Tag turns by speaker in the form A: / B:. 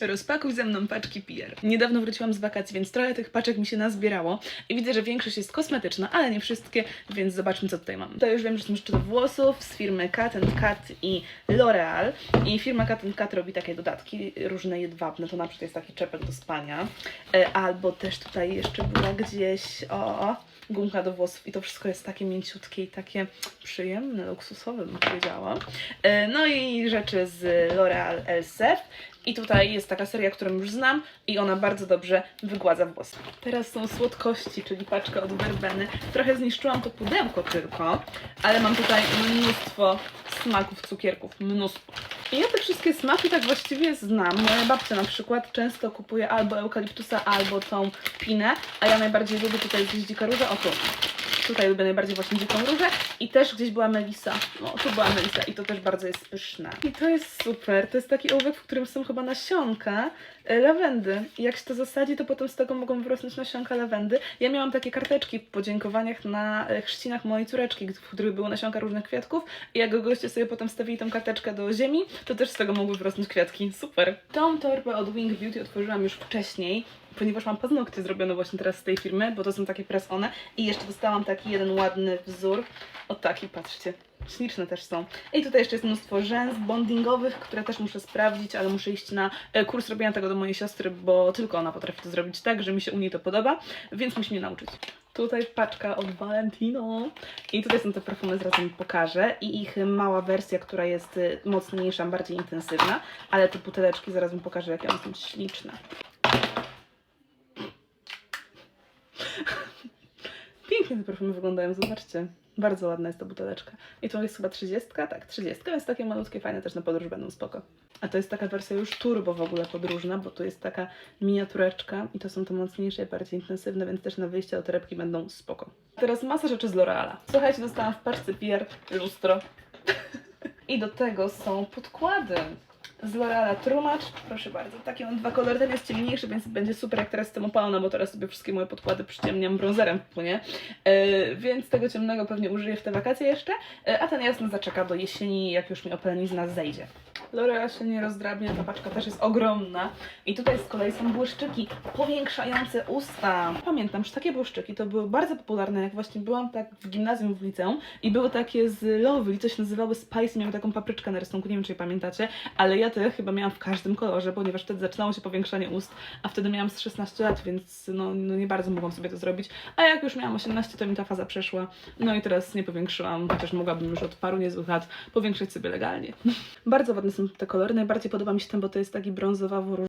A: Rozpakuj ze mną paczki PR. Niedawno wróciłam z wakacji, więc trochę tych paczek mi się nazbierało i widzę, że większość jest kosmetyczna, ale nie wszystkie, więc zobaczmy co tutaj mam. To już wiem, że są jeszcze do włosów z firmy Cat Cat i L'Oreal i firma Cat Cat robi takie dodatki różne jedwabne, to na przykład jest taki czepek do spania, e, albo też tutaj jeszcze była gdzieś o gumka do włosów i to wszystko jest takie mięciutkie i takie przyjemne, luksusowe bym powiedziała. E, No i rzeczy z L'Oreal Elsef. I tutaj jest taka seria, którą już znam i ona bardzo dobrze wygładza włosy. Teraz są słodkości, czyli paczka od Verbeny. Trochę zniszczyłam to pudełko tylko, ale mam tutaj mnóstwo smaków, cukierków, mnóstwo. I ja te wszystkie smaki tak właściwie znam. Moja babcia na przykład często kupuje albo eukaliptusa, albo tą pinę, a ja najbardziej lubię tutaj gdzieś dzika róża, o tu. Tutaj lubię najbardziej właśnie dziką różę i też gdzieś była melisa. No, tu była melisa i to też bardzo jest pyszne. I to jest super. To jest taki ołówek, w którym są chyba nasionka e, lawendy. I jak się to zasadzi, to potem z tego mogą wyrosnąć nasionka lawendy. Ja miałam takie karteczki w podziękowaniach na e, chrzcinach mojej córeczki, w których były nasionka różnych kwiatków. I jak goście sobie potem stawili tą karteczkę do ziemi, to też z tego mogły wyrosnąć kwiatki. Super. Tą torbę od Wing Beauty otworzyłam już wcześniej ponieważ mam paznokcie zrobione właśnie teraz z tej firmy, bo to są takie press-one i jeszcze dostałam taki jeden ładny wzór. O taki, patrzcie. Śliczne też są. I tutaj jeszcze jest mnóstwo rzęs bondingowych, które też muszę sprawdzić, ale muszę iść na e, kurs robienia tego do mojej siostry, bo tylko ona potrafi to zrobić tak, że mi się u niej to podoba, więc musi mnie nauczyć. Tutaj paczka od Valentino. I tutaj są te perfumy, zaraz Wam pokażę. I ich mała wersja, która jest y, mocniejsza, bardziej intensywna. Ale te buteleczki, zaraz Wam pokażę, jakie one są śliczne. Pięknie te perfumy wyglądają, zobaczcie. Bardzo ładna jest ta buteleczka. I to jest chyba 30, tak, 30, więc takie malutkie, fajne też na podróż będą spoko. A to jest taka wersja już turbo w ogóle podróżna, bo tu jest taka miniatureczka i to są te mocniejsze, bardziej intensywne, więc też na wyjście do torebki będą spoko. Teraz masa rzeczy z L'Oreala. Słuchajcie, dostałam w paczce PR lustro. I do tego są podkłady z L'Oreala Trumacz. Proszę bardzo, takie mam dwa kolory. Ten jest ciemniejszy, więc będzie super jak teraz jestem opalona, bo teraz sobie wszystkie moje podkłady przyciemniam brązerem w płynie. E, więc tego ciemnego pewnie użyję w te wakacje jeszcze, e, a ten jasny zaczeka do jesieni, jak już mi opalenizna zejdzie. L'Oreal się nie rozdrabnia, ta paczka też jest ogromna. I tutaj z kolei są błyszczyki powiększające usta. Pamiętam, że takie błyszczyki to były bardzo popularne, jak właśnie byłam tak w gimnazjum w liceum i były takie z Lovely, coś nazywały Spice, miały taką papryczkę na rysunku, nie wiem czy je pamiętacie, ale ja te chyba miałam w każdym kolorze, ponieważ wtedy zaczynało się powiększanie ust, a wtedy miałam z 16 lat, więc no, no nie bardzo mogłam sobie to zrobić. A jak już miałam 18, to mi ta faza przeszła. No i teraz nie powiększyłam, chociaż mogłabym już od paru niezłych lat powiększyć sobie legalnie. bardzo ładne są te kolory. Najbardziej podoba mi się ten, bo to jest taki brązowawo